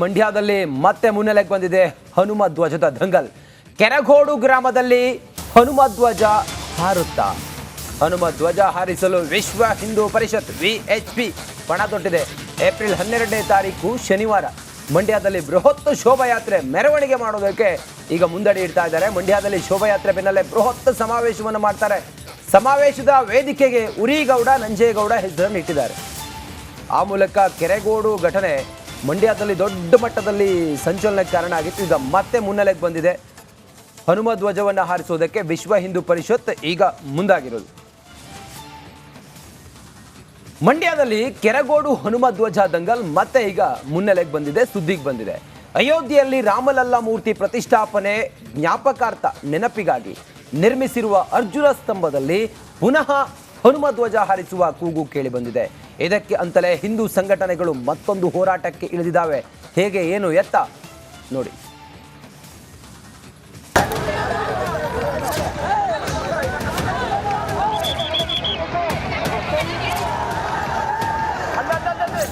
ಮಂಡ್ಯದಲ್ಲಿ ಮತ್ತೆ ಮುನ್ನೆಲೆಗೆ ಬಂದಿದೆ ಹನುಮ ಧ್ವಜದ ದಂಗಲ್. ಕೆರಗೋಡು ಗ್ರಾಮದಲ್ಲಿ ಹನುಮ ಧ್ವಜ ಹಾರುತ್ತಾ. ಹನುಮ ಧ್ವಜ ಹಾರಿಸಲು ವಿಶ್ವ ಹಿಂದೂ ಪರಿಷತ್ ವಿಎಚ್ಪಿ ಪಣ ತೊಟ್ಟಿದೆ. ಏಪ್ರಿಲ್ ಹನ್ನೆರಡನೇ ತಾರೀಕು ಶನಿವಾರ. ಮಂಡ್ಯದಲ್ಲಿ ಬೃಹತ್ ಶೋಭಾಯಾತ್ರೆ ಮೆರವಣಿಗೆ ಮಾಡೋದಕ್ಕೆ ಈಗ ಮುಂದಡಿ ಇಡ್ತಾ ಇದ್ದಾರೆ. ಮಂಡ್ಯದಲ್ಲಿ ಶೋಭಾಯಾತ್ರೆ ಬೆನ್ನಲ್ಲೇ ಬೃಹತ್ ಸಮಾವೇಶವನ್ನು ಮಾಡ್ತಾರೆ. ಸಮಾವೇಶದ ವೇದಿಕೆಗೆ ಉರಿಗೌಡ, ನಂಜೇಗೌಡ ಹೆಸರನ್ನು ಇಟ್ಟಿದ್ದಾರೆ. ಆ ಮೂಲಕ ಕೆರೆಗೋಡು ಘಟನೆ ಮಂಡ್ಯದಲ್ಲಿ ದೊಡ್ಡ ಮಟ್ಟದಲ್ಲಿ ಸಂಚಲನಕ್ಕೆ ಕಾರಣ ಆಗಿತ್ತು. ಈಗ ಮತ್ತೆ ಮುನ್ನೆಲೆಗೆ ಬಂದಿದೆ. ಹನುಮ ಧ್ವಜವನ್ನು ಹಾರಿಸೋದಕ್ಕೆ ವಿಶ್ವ ಹಿಂದೂ ಪರಿಷತ್ ಈಗ ಮುಂದಾಗಿರೋದು. ಮಂಡ್ಯದಲ್ಲಿ ಕೆರಗೋಡು ಹನುಮ ಧ್ವಜ ದಂಗಲ್ ಮತ್ತೆ ಈಗ ಮುನ್ನೆಲೆಗೆ ಬಂದಿದೆ, ಸುದ್ದಿಗೆ ಬಂದಿದೆ. ಅಯೋಧ್ಯೆಯಲ್ಲಿ ರಾಮಲಲ್ಲಾ ಮೂರ್ತಿ ಪ್ರತಿಷ್ಠಾಪನೆ ಜ್ಞಾಪಕಾರ್ಥ ನೆನಪಿಗಾಗಿ ನಿರ್ಮಿಸಿರುವ ಅರ್ಜುನ ಸ್ತಂಭದಲ್ಲಿ ಪುನಃ ಹನುಮ ಧ್ವಜ ಹಾರಿಸುವ ಕೂಗು ಕೇಳಿಬಂದಿದೆ ಇದಕ್ಕೆ ಅಂತಲೇ ಹಿಂದೂ ಸಂಘಟನೆಗಳು ಮತ್ತೊಂದು ಹೋರಾಟಕ್ಕೆ ಇಳಿದಿದ್ದಾವೆ. ಹೇಗೆ, ಏನು ಎತ್ತ? ನೋಡಿ.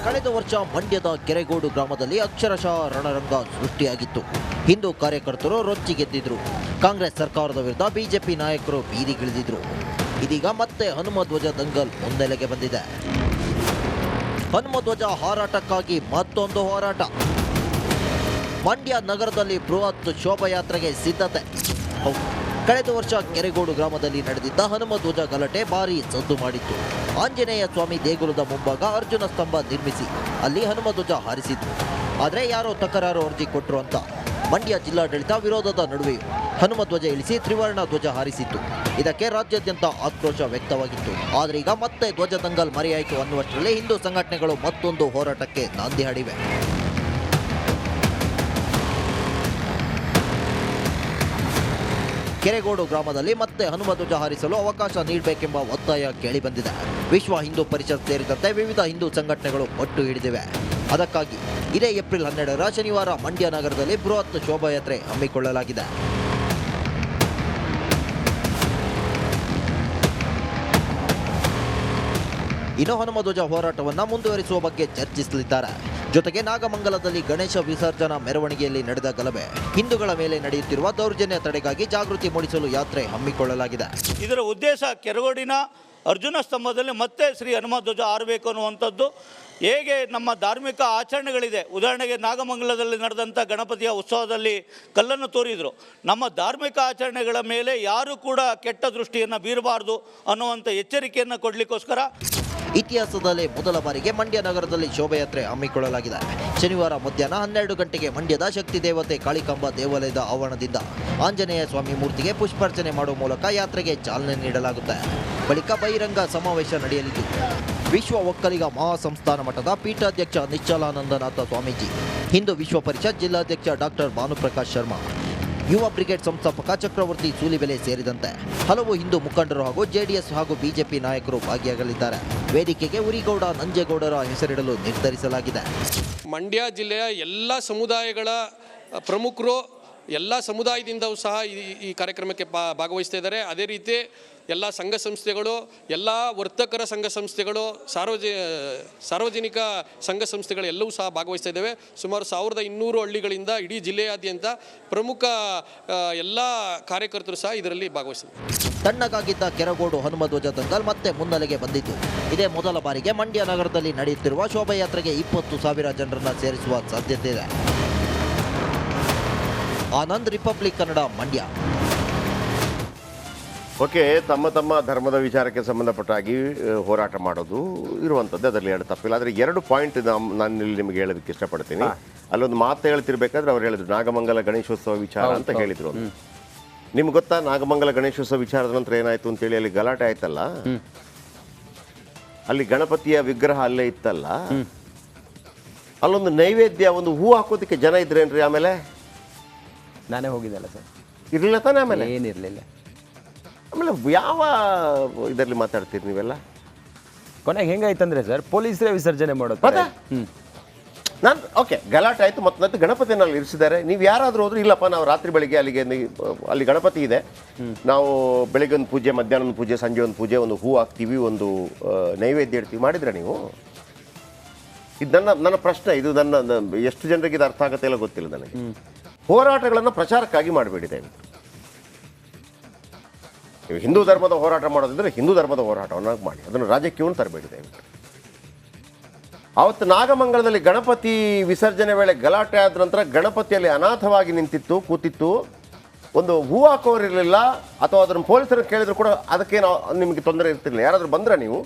ಕಳೆದ ವರ್ಷ ಮಂಡ್ಯದ ಕೆರೆಗೋಡು ಗ್ರಾಮದಲ್ಲಿ ಅಕ್ಷರಶಃ ರಣರಂಗ ಸೃಷ್ಟಿಯಾಗಿತ್ತು. ಹಿಂದೂ ಕಾರ್ಯಕರ್ತರು ರೊಚ್ಚಿಗೆದ್ದಿದ್ರು. ಕಾಂಗ್ರೆಸ್ ಸರ್ಕಾರದ ವಿರುದ್ಧ ಬಿಜೆಪಿ ನಾಯಕರು ಬೀದಿಗಿಳಿದಿದ್ರು. ಇದೀಗ ಮತ್ತೆ ಹನುಮಧ್ವಜ ದಂಗಲ್ ಮುನ್ನೆಲೆಗೆ ಬಂದಿದೆ. ಹನುಮಧ್ವಜ ಹಾರಾಟಕ್ಕಾಗಿ ಮತ್ತೊಂದು ಹೋರಾಟ. ಮಂಡ್ಯ ನಗರದಲ್ಲಿ ಬೃಹತ್ ಶೋಭಾಯಾತ್ರೆಗೆ ಸಿದ್ಧತೆ. ಕಳೆದ ವರ್ಷ ಕೆರೆಗೋಡು ಗ್ರಾಮದಲ್ಲಿ ನಡೆದಿದ್ದ ಹನುಮ ಧ್ವಜ ಗಲಾಟೆ ಭಾರಿ ಸದ್ದು ಮಾಡಿತ್ತು. ಆಂಜನೇಯ ಸ್ವಾಮಿ ದೇಗುಲದ ಮುಂಭಾಗ ಅರ್ಜುನ ಸ್ತಂಭ ನಿರ್ಮಿಸಿ ಅಲ್ಲಿ ಹನುಮ ಧ್ವಜ ಹಾರಿಸಿದ್ರು. ಆದರೆ ಯಾರೋ ತಕರಾರು ಅರ್ಜಿ ಕೊಟ್ಟರು ಅಂತ. ಮಂಡ್ಯ ಜಿಲ್ಲಾಡಳಿತ ವಿರೋಧದ ನಡುವೆಯೂ ಹನುಮ ಧ್ವಜ ಇಳಿಸಿ ತ್ರಿವರ್ಣ ಧ್ವಜ ಹಾರಿಸಿತ್ತು. ಇದಕ್ಕೆ ರಾಜ್ಯಾದ್ಯಂತ ಆಕ್ರೋಶ ವ್ಯಕ್ತವಾಗಿತ್ತು. ಆದರೆ ಈಗ ಮತ್ತೆ ಧ್ವಜ ದಂಗಲ್ ಮರೆಯಾಯಿತು ಅನ್ನುವಷ್ಟರಲ್ಲಿ ಹಿಂದೂ ಸಂಘಟನೆಗಳು ಮತ್ತೊಂದು ಹೋರಾಟಕ್ಕೆ ನಾಂದಿ ಹಾಡಿವೆ. ಕೆರೆಗೋಡು ಗ್ರಾಮದಲ್ಲಿ ಮತ್ತೆ ಹನುಮ ಧ್ವಜ ಹಾರಿಸಲು ಅವಕಾಶ ನೀಡಬೇಕೆಂಬ ಒತ್ತಾಯ ಕೇಳಿಬಂದಿದೆ. ವಿಶ್ವ ಹಿಂದೂ ಪರಿಷತ್ ಸೇರಿದಂತೆ ವಿವಿಧ ಹಿಂದೂ ಸಂಘಟನೆಗಳು ಒಟ್ಟು ಹಿಡಿದಿವೆ. ಅದಕ್ಕಾಗಿ ಇದೇ ಏಪ್ರಿಲ್ ಹನ್ನೆರಡರ ಶನಿವಾರ ಮಂಡ್ಯ ನಗರದಲ್ಲಿ ಬೃಹತ್ ಶೋಭಾಯಾತ್ರೆ ಹಮ್ಮಿಕೊಳ್ಳಲಾಗಿದೆ. ಇನ್ನು ಹನುಮಧ್ವಜ ಹೋರಾಟವನ್ನು ಮುಂದುವರಿಸುವ ಬಗ್ಗೆ ಚರ್ಚಿಸಲಿದ್ದಾರೆ. ಜೊತೆಗೆ ನಾಗಮಂಗಲದಲ್ಲಿ ಗಣೇಶ ವಿಸರ್ಜನಾ ಮೆರವಣಿಗೆಯಲ್ಲಿ ನಡೆದ ಗಲಭೆ. ಹಿಂದೂಗಳ ಮೇಲೆ ನಡೆಯುತ್ತಿರುವ ದೌರ್ಜನ್ಯ ತಡೆಗಾಗಿ ಜಾಗೃತಿ ಮೂಡಿಸಲು ಯಾತ್ರೆ ಹಮ್ಮಿಕೊಳ್ಳಲಾಗಿದೆ. ಇದರ ಉದ್ದೇಶ ಕೆರಗೋಡಿನ ಅರ್ಜುನ ಸ್ತಂಭದಲ್ಲಿ ಮತ್ತೆ ಶ್ರೀ ಹನುಮಧ್ವಜ ಆರಬೇಕು ಅನ್ನುವಂಥದ್ದು. ಹೇಗೆ ನಮ್ಮ ಧಾರ್ಮಿಕ ಆಚರಣೆಗಳಿದೆ. ಉದಾಹರಣೆಗೆ ನಾಗಮಂಗಲದಲ್ಲಿ ನಡೆದಂಥ ಗಣಪತಿಯ ಉತ್ಸವದಲ್ಲಿ ಕಲ್ಲನ್ನು ತೋರಿದರು. ನಮ್ಮ ಧಾರ್ಮಿಕ ಆಚರಣೆಗಳ ಮೇಲೆ ಯಾರು ಕೂಡ ಕೆಟ್ಟ ದೃಷ್ಟಿಯನ್ನು ಬೀರಬಾರ್ದು ಅನ್ನುವಂಥ ಎಚ್ಚರಿಕೆಯನ್ನು ಕೊಡಲಿಕ್ಕೋಸ್ಕರ ಇತಿಹಾಸದಲ್ಲೇ ಮೊದಲ ಬಾರಿಗೆ ಮಂಡ್ಯ ನಗರದಲ್ಲಿ ಶೋಭಾಯಾತ್ರೆ ಹಮ್ಮಿಕೊಳ್ಳಲಾಗಿದೆ. ಶನಿವಾರ ಮಧ್ಯಾಹ್ನ ಹನ್ನೆರಡು ಗಂಟೆಗೆ ಮಂಡ್ಯದ ಶಕ್ತಿ ದೇವತೆ ಕಾಳಿಕಾಂಬ ದೇವಾಲಯದ ಆವರಣದಿಂದ ಆಂಜನೇಯ ಸ್ವಾಮಿ ಮೂರ್ತಿಗೆ ಪುಷ್ಪಾರ್ಚನೆ ಮಾಡುವ ಮೂಲಕ ಯಾತ್ರೆಗೆ ಚಾಲನೆ ನೀಡಲಾಗುತ್ತೆ. ಬಳಿಕ ಬಹಿರಂಗ ಸಮಾವೇಶ ನಡೆಯಲಿದ್ದು. ವಿಶ್ವ ಒಕ್ಕಲಿಗ ಮಹಾಸಂಸ್ಥಾನ ಮಠದ ಪೀಠಾಧ್ಯಕ್ಷ ನಿಶ್ಚಲಾನಂದನಾಥ ಸ್ವಾಮೀಜಿ. ಹಿಂದೂ ವಿಶ್ವ ಪರಿಷತ್ ಜಿಲ್ಲಾಧ್ಯಕ್ಷ ಡಾಕ್ಟರ್ ಭಾನುಪ್ರಕಾಶ್ ಶರ್ಮಾ. ಯುವ ಬ್ರಿಗೇಡ್ ಸಂಸ್ಥಾಪಕ ಚಕ್ರವರ್ತಿ ಸೂಲಿಬೆಲೆ ಸೇರಿದಂತೆ ಹಲವು ಹಿಂದೂ ಮುಖಂಡರು ಹಾಗೂ ಜೆಡಿಎಸ್ ಹಾಗೂ ಬಿಜೆಪಿ ನಾಯಕರು ಭಾಗಿಯಾಗಲಿದ್ದಾರೆ. ವೇದಿಕೆಗೆ ಉರಿಗೌಡ ನಂಜೇಗೌಡರ ಹೆಸರಿಡಲು ನಿರ್ಧರಿಸಲಾಗಿದೆ. ಮಂಡ್ಯ ಜಿಲ್ಲೆಯ ಎಲ್ಲ ಸಮುದಾಯಗಳ ಪ್ರಮುಖರು ಎಲ್ಲ ಸಮುದಾಯದಿಂದವು ಸಹ ಈ ಕಾರ್ಯಕ್ರಮಕ್ಕೆ ಭಾಗವಹಿಸ್ತಾ ಇದ್ದಾರೆ. ಅದೇ ರೀತಿ ಎಲ್ಲ ಸಂಘ ಸಂಸ್ಥೆಗಳು, ಎಲ್ಲ ವರ್ತಕರ ಸಂಘ ಸಂಸ್ಥೆಗಳು, ಸಾರ್ವಜ, ಸಾರ್ವಜನಿಕ ಸಂಘ ಸಂಸ್ಥೆಗಳು ಎಲ್ಲವೂ ಸಹ ಭಾಗವಹಿಸ್ತಾ ಇದ್ದಾವೆ. ಸುಮಾರು ಸಾವಿರದ ಇನ್ನೂರು ಹಳ್ಳಿಗಳಿಂದ ಇಡೀ ಜಿಲ್ಲೆಯಾದ್ಯಂತ ಪ್ರಮುಖ ಎಲ್ಲ ಕಾರ್ಯಕರ್ತರು ಸಹ ಇದರಲ್ಲಿ ಭಾಗವಹಿಸಿದ್ದಾರೆ. ತಣ್ಣಗಾಗಿದ್ದ ಕೆರಗೋಡು ಹನುಮಧ್ವಜ ದಂಗಲ್ ಮತ್ತೆ ಮುನ್ನೆಲೆಗೆ ಬಂದಿತ್ತು ಇದೇ ಮೊದಲ ಬಾರಿಗೆ ಮಂಡ್ಯ ನಗರದಲ್ಲಿ ನಡೆಯುತ್ತಿರುವ ಶೋಭಾಯಾತ್ರೆಗೆ ಇಪ್ಪತ್ತು ಸಾವಿರ ಜನರನ್ನು ಸೇರಿಸುವ ಸಾಧ್ಯತೆ ಇದೆ. ಆನಂದ್ ರಿಪಬ್ಲಿಕ್ ಕನ್ನಡ ಮಂಡ್ಯ. ಓಕೆ ತಮ್ಮ ತಮ್ಮ ಧರ್ಮದ ವಿಚಾರಕ್ಕೆ ಸಂಬಂಧಪಟ್ಟಾಗಿ ಹೋರಾಟ ಮಾಡೋದು ಇರುವಂಥದ್ದು ಅದರಲ್ಲಿ ಎರಡು ತಪ್ಪಿಲ್ಲ. ಆದರೆ ಎರಡು ಪಾಯಿಂಟ್ ನಾನು ಇಲ್ಲಿ ನಿಮಗೆ ಹೇಳೋದಕ್ಕೆ ಇಷ್ಟಪಡ್ತೀನಿ. ಅಲ್ಲೊಂದು ಮಾತು ಹೇಳ್ತಿರ್ಬೇಕಾದ್ರೆ ಅವ್ರು ಹೇಳಿದ್ರು ನಾಗಮಂಗಲ ಗಣೇಶೋತ್ಸವ ವಿಚಾರ ಅಂತ ಹೇಳಿದ್ರು. ನಿಮ್ಗೆ ಗೊತ್ತಾ ನಾಗಮಂಗಲ ಗಣೇಶೋತ್ಸವ ವಿಚಾರದ ನಂತರ ಏನಾಯ್ತು ಅಂತೇಳಿ ಅಲ್ಲಿ ಗಲಾಟೆ ಆಯ್ತಲ್ಲ? ಅಲ್ಲಿ ಗಣಪತಿಯ ವಿಗ್ರಹ ಅಲ್ಲೇ ಇತ್ತಲ್ಲ? ಅಲ್ಲೊಂದು ನೈವೇದ್ಯ ಒಂದು ಹೂ ಹಾಕೋದಕ್ಕೆ ಜನ ಇದ್ರೇನ್ರಿ ಆಮೇಲೆ? ನಾನೇ ಹೋಗಿದ್ದಲ್ಲ ಸರ್. ಇರಲಿಲ್ಲ ತಾನೇ ಆಮೇಲೆ? ಏನಿರಲಿಲ್ಲ ಆಮೇಲೆ ಯಾವ ಇದರಲ್ಲಿ ಮಾತಾಡ್ತೀರಿ ನೀವೆಲ್ಲ? ಕೊನೆಗೆ ಹೆಂಗಾಯ್ತಂದ್ರೆ ಸರ್ ಪೊಲೀಸರೇ ವಿಸರ್ಜನೆ ಮಾಡೋದು ಹೌದಾ? ಹ್ಮ್. ನಾನು ಓಕೆ ಗಲಾಟೆ ಆಯಿತು ಮತ್ತು ಮತ್ತೆ ಗಣಪತಿನಲ್ಲಿ ಇರಿಸಿದ್ದಾರೆ. ನೀವು ಯಾರಾದರೂ ಹೋದ್ರೆ ಇಲ್ಲಪ್ಪ ನಾವು ರಾತ್ರಿ ಬೆಳಿಗ್ಗೆ ಅಲ್ಲಿಗೆ ನೀ- ಅಲ್ಲಿ ಗಣಪತಿ ಇದೆ. ನಾವು ಬೆಳಿಗ್ಗೆ ಒಂದು ಪೂಜೆ ಮಧ್ಯಾಹ್ನ ಒಂದು ಪೂಜೆ ಸಂಜೆ ಒಂದು ಪೂಜೆ ಒಂದು ಹೂ ಹಾಕ್ತೀವಿ ಒಂದು ಆ, ನೈವೇದ್ಯ ಇಡ್ತೀವಿ. ಮಾಡಿದ್ರೆ ನೀವು? ಇದು ನನ್ನ ನನ್ನ ಪ್ರಶ್ನೆ ಇದು ನನ್ನ ನನ್ನ- ಎಷ್ಟು ಜನರಿಗೆ ಇದು ಅರ್ಥ ಆಗುತ್ತೆ ಇಲ್ಲ ಗೊತ್ತಿಲ್ಲ ನನಗೆ. ಹೋರಾಟಗಳನ್ನು ಪ್ರಚಾರಕ್ಕಾಗಿ ಮಾಡಬೇಡಿ ಹಿಂದೂ ಧರ್ಮದ ಹೋರಾಟ ಮಾಡೋದಿದ್ರೆ ಹಿಂದೂ ಧರ್ಮದ ಹೋರಾಟವನ್ನು ಮಾಡಿ, ಅದನ್ನು ರಾಜಕೀಯವನ್ನು ತರಬೇಡಿ ಅವತ್ತು ನಾಗಮಂಗಲದಲ್ಲಿ ಗಣಪತಿ ವಿಸರ್ಜನೆ ವೇಳೆ ಗಲಾಟೆ ಆದ ನಂತರ ಗಣಪತಿಯಲ್ಲಿ ಅನಾಥವಾಗಿ ನಿಂತಿತ್ತು, ಕೂತಿತ್ತು. ಒಂದು ಹೂ ಹಾಕೋರಿರಲಿಲ್ಲ ಅಥವಾ ಅದನ್ನು ಪೊಲೀಸರು ಕೇಳಿದ್ರು ಕೂಡ ಅದಕ್ಕೇನು ನಿಮಗೆ ತೊಂದರೆ ಇರ್ತಿರಲಿಲ್ಲ. ಯಾರಾದರೂ ಬಂದ್ರೆ ನೀವು?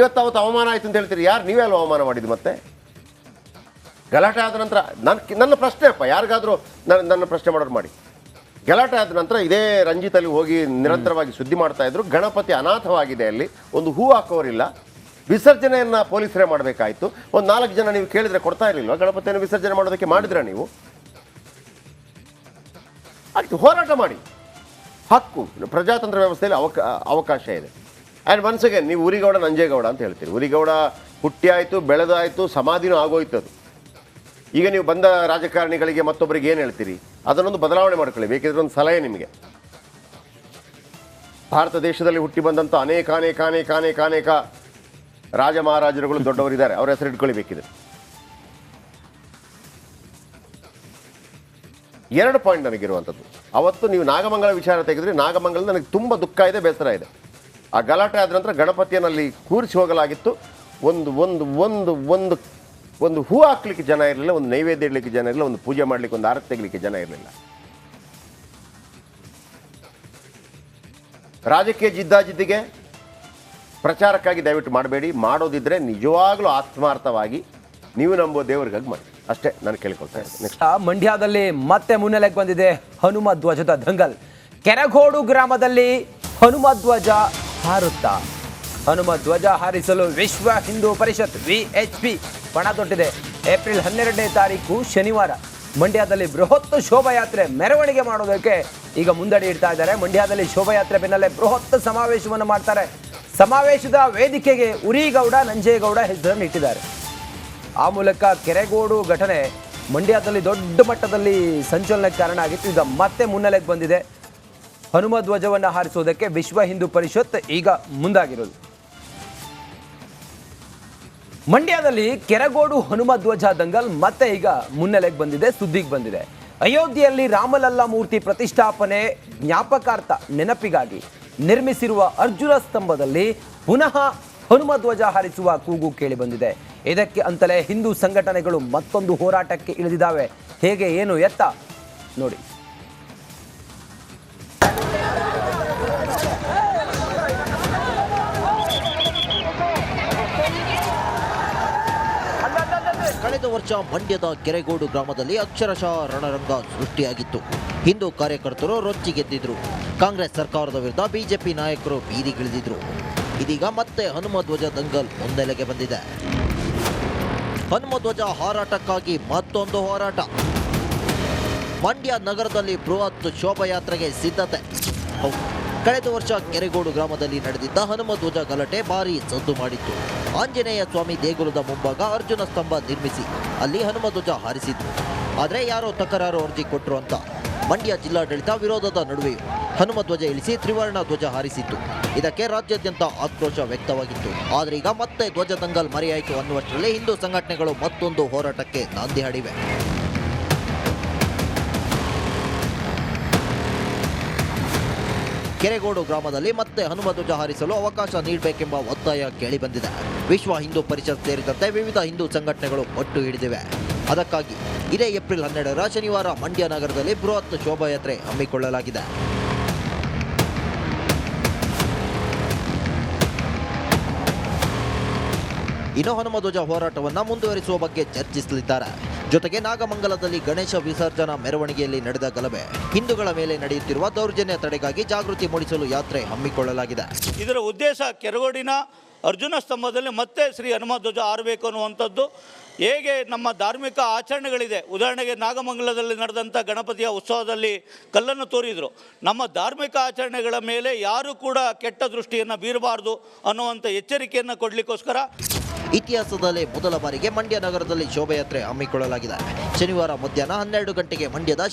ಇವತ್ತು ಅವತ್ತು ಅವಮಾನ ಆಯ್ತು ಅಂತ ಹೇಳ್ತೀರಿ. ಯಾರು, ನೀವೇ ಅಲ್ಲ ಅವಮಾನ ಮಾಡಿದ್ದು ಮತ್ತೆ? ಗಲಾಟೆ ಆದ ನಂತರ ನನ್ನ ನನ್ನ ಪ್ರಶ್ನೆ ಅಪ್ಪ, ಯಾರಿಗಾದರೂ ನನ್ನ ನನ್ನ ಪ್ರಶ್ನೆ ಮಾಡೋರು ಮಾಡಿ. ಗಲಾಟೆ ಆದ ನಂತರ ಇದೇ ರಂಜಿತಲ್ಲಿ ಹೋಗಿ ನಿರಂತರವಾಗಿ ಸುದ್ದಿ ಮಾಡ್ತಾ ಇದ್ರು. ಗಣಪತಿ ಅನಾಥವಾಗಿದೆ ಅಲ್ಲಿ. ಒಂದು ಹೂ ಹಾಕೋರಿಲ್ಲ. ವಿಸರ್ಜನೆಯನ್ನು ಪೊಲೀಸರೇ ಮಾಡಬೇಕಾಯಿತು. ಒಂದು ನಾಲ್ಕು ಜನ ನೀವು ಕೇಳಿದ್ರೆ ಕೊಡ್ತಾ ಇರಲಿಲ್ವಾ? ಗಣಪತಿಯನ್ನು ವಿಸರ್ಜನೆ ಮಾಡೋದಕ್ಕೆ ಮಾಡಿದ್ರ ನೀವು? ಆಯ್ತು, ಹೋರಾಟ ಮಾಡಿ. ಹಕ್ಕು. ಪ್ರಜಾತಂತ್ರ ವ್ಯವಸ್ಥೆಯಲ್ಲಿ ಅವಕ ಅವಕಾಶ ಇದೆ. ಆ್ಯಂಡ್ ಒನ್ಸ್ ಅಗೇನ್ ನೀವು ಉರಿಗೌಡ, ನಂಜೇಗೌಡ ಅಂತ ಹೇಳ್ತೀರಿ. ಉರಿಗೌಡ ಹುಟ್ಟಿ ಆಯಿತು ಬೆಳೆದಾಯಿತು, ಸಮಾಧಿನೂ ಆಗೋಯ್ತು ಅದು ಈಗ ನೀವು ಬಂದ ರಾಜಕಾರಣಿಗಳಿಗೆ ಮತ್ತೊಬ್ಬರಿಗೆ ಏನು ಹೇಳ್ತೀರಿ? ಅದನ್ನೊಂದು ಬದಲಾವಣೆ ಮಾಡ್ಕೊಳ್ಳಿ. ಬೇಕಿದ್ರೆ ಒಂದು ಸಲಹೆ ನಿಮಗೆ. ಭಾರತ ದೇಶದಲ್ಲಿ ಹುಟ್ಟಿ ಬಂದಂಥ ಅನೇಕ ಅನೇಕ ಅನೇಕ ಅನೇಕ ಅನೇಕ ರಾಜ ಮಹಾರಾಜರುಗಳು ದೊಡ್ಡವರಿದ್ದಾರೆ. ಅವರ ಹೆಸರು ಇಟ್ಕೊಳ್ಬೇಕಿದೆ ಎರಡು ಪಾಯಿಂಟ್ ನನಗಿರುವಂಥದ್ದು. ಅವತ್ತು ನೀವು ನಾಗಮಂಗಲ ವಿಚಾರ ತೆಗೆದ್ರೆ ನಾಗಮಂಗಲ ನನಗೆ ತುಂಬ ದುಃಖ ಇದೆ, ಬೇಸರ ಇದೆ. ಆ ಗಲಾಟೆ ಆದ ನಂತರ ಗಣಪತಿಯನ್ನಲ್ಲಿ ಕೂರಿಸಿ ಹೋಗಲಾಗಿತ್ತು. ಒಂದು ಒಂದು ಒಂದು ಒಂದು ಒಂದು ಹೂ ಹಾಕ್ಲಿಕ್ಕೆ ಜನ ಇರಲಿಲ್ಲ, ಒಂದು ನೈವೇದ್ಯ ಇಡಲಿಕ್ಕೆ ಜನ ಇರಲಿಲ್ಲ, ಒಂದು ಪೂಜೆ ಮಾಡಲಿಕ್ಕೆ ಒಂದು ಆರತಿ ತೆಗಲಿಕ್ಕೆ ಜನ ಇರಲಿಲ್ಲ. ರಾಜಕೀಯ ಜಿದ್ದಾಜಿದ್ದಿಗೆ ಪ್ರಚಾರಕ್ಕಾಗಿ ದಯವಿಟ್ಟು ಮಾಡಬೇಡಿ. ಮಾಡೋದಿದ್ರೆ ನಿಜವಾಗ್ಲೂ ಆತ್ಮಾರ್ಥವಾಗಿ ನೀವು ನಂಬೋ ದೇವರಿಗಾಗಿ ಮಾಡಿ. ಅಷ್ಟೇ ನಾನು ಕೇಳ್ಕೊಳ್ತಾ ಇದ್ದೆ ನೆಕ್ಸ್ಟ್ ಮಂಡ್ಯದಲ್ಲಿ ಮತ್ತೆ ಮುನ್ನೆಲೆಗೆ ಬಂದಿದೆ ಹನುಮ ಧ್ವಜದ ದಂಗಲ್. ಕೆರಗೋಡು ಗ್ರಾಮದಲ್ಲಿ ಹನುಮ ಧ್ವಜ ಹಾರುತ್ತಾ? ಹನುಮ ಧ್ವಜ ಹಾರಿಸಲು ವಿಶ್ವ ಹಿಂದೂ ಪರಿಷತ್ ವಿಎಚ್ಪಿ ಪಣ ತೊಟ್ಟಿದೆ. ಏಪ್ರಿಲ್ ಹನ್ನೆರಡನೇ ತಾರೀಕು ಶನಿವಾರ. ಮಂಡ್ಯದಲ್ಲಿ ಬೃಹತ್ ಶೋಭಾಯಾತ್ರೆ ಮೆರವಣಿಗೆ ಮಾಡೋದಕ್ಕೆ ಈಗ ಮುಂದಡಿ ಇಡ್ತಾ ಇದ್ದಾರೆ. ಮಂಡ್ಯದಲ್ಲಿ ಶೋಭಾಯಾತ್ರೆ ಬೆನ್ನಲ್ಲೇ ಬೃಹತ್ ಸಮಾವೇಶವನ್ನು ಮಾಡ್ತಾರೆ. ಸಮಾವೇಶದ ವೇದಿಕೆಗೆ ಉರಿಗೌಡ, ನಂಜೇಗೌಡ ಹೆಸರನ್ನು ಇಟ್ಟಿದ್ದಾರೆ. ಆ ಮೂಲಕ ಕೆರೆಗೋಡು ಘಟನೆ ಮಂಡ್ಯದಲ್ಲಿ ದೊಡ್ಡ ಮಟ್ಟದಲ್ಲಿ ಸಂಚಲನಕ್ಕೆ ಕಾರಣ ಆಗಿತ್ತು. ಈಗ ಮತ್ತೆ ಮುನ್ನೆಲೆಗೆ ಬಂದಿದೆ. ಹನುಮ ಧ್ವಜವನ್ನು ಹಾರಿಸುವುದಕ್ಕೆ ವಿಶ್ವ ಹಿಂದೂ ಪರಿಷತ್ ಈಗ ಮುಂದಾಗಿರೋದು. ಮಂಡ್ಯದಲ್ಲಿ ಕೆರಗೋಡು ಹನುಮ ಧ್ವಜ ದಂಗಲ್ ಮತ್ತೆ ಈಗ ಮುನ್ನೆಲೆಗೆ ಬಂದಿದೆ, ಸುದ್ದಿಗೆ ಬಂದಿದೆ. ಅಯೋಧ್ಯೆಯಲ್ಲಿ ರಾಮಲಲ್ಲಾ ಮೂರ್ತಿ ಪ್ರತಿಷ್ಠಾಪನೆ ಜ್ಞಾಪಕಾರ್ಥ ನೆನಪಿಗಾಗಿ ನಿರ್ಮಿಸಿರುವ ಅರ್ಜುನ ಸ್ತಂಭದಲ್ಲಿ ಪುನಃ ಹನುಮ ಧ್ವಜ ಹಾರಿಸುವ ಕೂಗು ಕೇಳಿ ಬಂದಿದೆ. ಇದಕ್ಕೆ ಅಂತಲೇ ಹಿಂದೂ ಸಂಘಟನೆಗಳು ಮತ್ತೊಂದು ಹೋರಾಟಕ್ಕೆ ಇಳಿದಿದ್ದಾವೆ. ಹೇಗೆ, ಏನು ಎತ್ತ? ನೋಡಿ. ಕಳೆದ ವರ್ಷ ಮಂಡ್ಯದ ಕೆರೆಗೋಡು ಗ್ರಾಮದಲ್ಲಿ ಅಕ್ಷರಶಃ ರಣರಂಗ ಸೃಷ್ಟಿಯಾಗಿತ್ತು. ಹಿಂದೂ ಕಾರ್ಯಕರ್ತರು ರೊಚ್ಚಿಗೆದ್ದಿದ್ರು ಕಾಂಗ್ರೆಸ್ ಸರ್ಕಾರದ ವಿರುದ್ಧ ಬಿಜೆಪಿ ನಾಯಕರು ಬೀದಿಗಿಳಿದಿದ್ರು ಇದೀಗ ಮತ್ತೆ ಹನುಮ ಧ್ವಜ ದಂಗಲ್ ಮುನ್ನೆಲೆಗೆ ಬಂದಿದೆ. ಹನುಮ ಧ್ವಜ ಹಾರಾಟಕ್ಕಾಗಿ ಮತ್ತೊಂದು ಹೋರಾಟ. ಮಂಡ್ಯ ನಗರದಲ್ಲಿ ಬೃಹತ್ ಶೋಭಾಯಾತ್ರೆಗೆ ಸಿದ್ಧತೆ. ಕಳೆದ ವರ್ಷ ಕೆರೆಗೋಡು ಗ್ರಾಮದಲ್ಲಿ ನಡೆದಿದ್ದ ಹನುಮ ಧ್ವಜ ಗಲಾಟೆ ಭಾರಿ ಸದ್ದು ಮಾಡಿತ್ತು. ಆಂಜನೇಯ ಸ್ವಾಮಿ ದೇಗುಲದ ಮುಂಭಾಗ ಅರ್ಜುನ ಸ್ತಂಭ ನಿರ್ಮಿಸಿ ಅಲ್ಲಿ ಹನುಮ ಧ್ವಜ ಹಾರಿಸಿದ್ರು. ಆದರೆ ಯಾರೋ ತಕರಾರು ಅರ್ಜಿ ಕೊಟ್ಟರು ಅಂತ. ಮಂಡ್ಯ ಜಿಲ್ಲಾಡಳಿತ ವಿರೋಧದ ನಡುವೆ ಹನುಮ ಧ್ವಜ ಇಳಿಸಿ ತ್ರಿವರ್ಣ ಧ್ವಜ ಹಾರಿಸಿತ್ತು. ಇದಕ್ಕೆ ರಾಜ್ಯಾದ್ಯಂತ ಆಕ್ರೋಶ ವ್ಯಕ್ತವಾಗಿತ್ತು. ಆದರೆ ಈಗ ಮತ್ತೆ ಧ್ವಜ ದಂಗಲ್ ಮರೆಯಾಯಿತು ಅನ್ನುವಷ್ಟರಲ್ಲಿ ಹಿಂದೂ ಸಂಘಟನೆಗಳು ಮತ್ತೊಂದು ಹೋರಾಟಕ್ಕೆ ನಾಂದಿ ಹಾಡಿವೆ. ಕೆರೆಗೋಡು ಗ್ರಾಮದಲ್ಲಿ ಮತ್ತೆ ಹನುಮ ಧ್ವಜ ಹಾರಿಸಲು ಅವಕಾಶ ನೀಡಬೇಕೆಂಬ ಒತ್ತಾಯ ಕೇಳಿಬಂದಿದೆ ವಿಶ್ವ ಹಿಂದೂ ಪರಿಷತ್ ಸೇರಿದಂತೆ ವಿವಿಧ ಹಿಂದೂ ಸಂಘಟನೆಗಳು ಒಟ್ಟು ಹಿಡಿದಿವೆ. ಅದಕ್ಕಾಗಿ ಇದೇ ಏಪ್ರಿಲ್ ಹನ್ನೆರಡರ ಶನಿವಾರ ಮಂಡ್ಯ ನಗರದಲ್ಲಿ ಬೃಹತ್ ಶೋಭಾಯಾತ್ರೆ ಹಮ್ಮಿಕೊಳ್ಳಲಾಗಿದೆ. ಇನ್ನು ಹನುಮ ಧ್ವಜ ಹೋರಾಟವನ್ನು ಮುಂದುವರಿಸುವ ಬಗ್ಗೆ ಚರ್ಚಿಸಲಿದ್ದಾರೆ. ಜೊತೆಗೆ ನಾಗಮಂಗಲದಲ್ಲಿ ಗಣೇಶ ವಿಸರ್ಜನಾ ಮೆರವಣಿಗೆಯಲ್ಲಿ ನಡೆದ ಗಲಭೆ. ಹಿಂದೂಗಳ ಮೇಲೆ ನಡೆಯುತ್ತಿರುವ ದೌರ್ಜನ್ಯ ತಡೆಗಾಗಿ ಜಾಗೃತಿ ಮೂಡಿಸಲು ಯಾತ್ರೆ ಹಮ್ಮಿಕೊಳ್ಳಲಾಗಿದೆ. ಇದರ ಉದ್ದೇಶ ಕೆರಗೋಡಿನ ಅರ್ಜುನ ಸ್ತಂಭದಲ್ಲಿ ಮತ್ತೆ ಶ್ರೀ ಹನುಮ ಧ್ವಜ ಆರಬೇಕು ಅನ್ನುವಂಥದ್ದು. ಹೇಗೆ ನಮ್ಮ ಧಾರ್ಮಿಕ ಆಚರಣೆಗಳಿದೆ. ಉದಾಹರಣೆಗೆ ನಾಗಮಂಗಲದಲ್ಲಿ ನಡೆದಂಥ ಗಣಪತಿಯ ಉತ್ಸವದಲ್ಲಿ ಕಲ್ಲನ್ನು ತೋರಿದರು. ನಮ್ಮ ಧಾರ್ಮಿಕ ಆಚರಣೆಗಳ ಮೇಲೆ ಯಾರೂ ಕೂಡ ಕೆಟ್ಟ ದೃಷ್ಟಿಯನ್ನು ಬೀರಬಾರ್ದು ಅನ್ನುವಂಥ ಎಚ್ಚರಿಕೆಯನ್ನು ಕೊಡಲಿಕ್ಕೋಸ್ಕರ ಇತಿಹಾಸದಲ್ಲೇ ಮೊದಲ ಬಾರಿಗೆ ಮಂಡ್ಯ ನಗರದಲ್ಲಿ ಶೋಭಾಯಾತ್ರೆ ಹಮ್ಮಿಕೊಳ್ಳಲಾಗಿದೆ. ಶನಿವಾರ ಮಧ್ಯಾಹ್ನ ಹನ್ನೆರಡು ಗಂಟೆಗೆ ಮಂಡ್ಯದ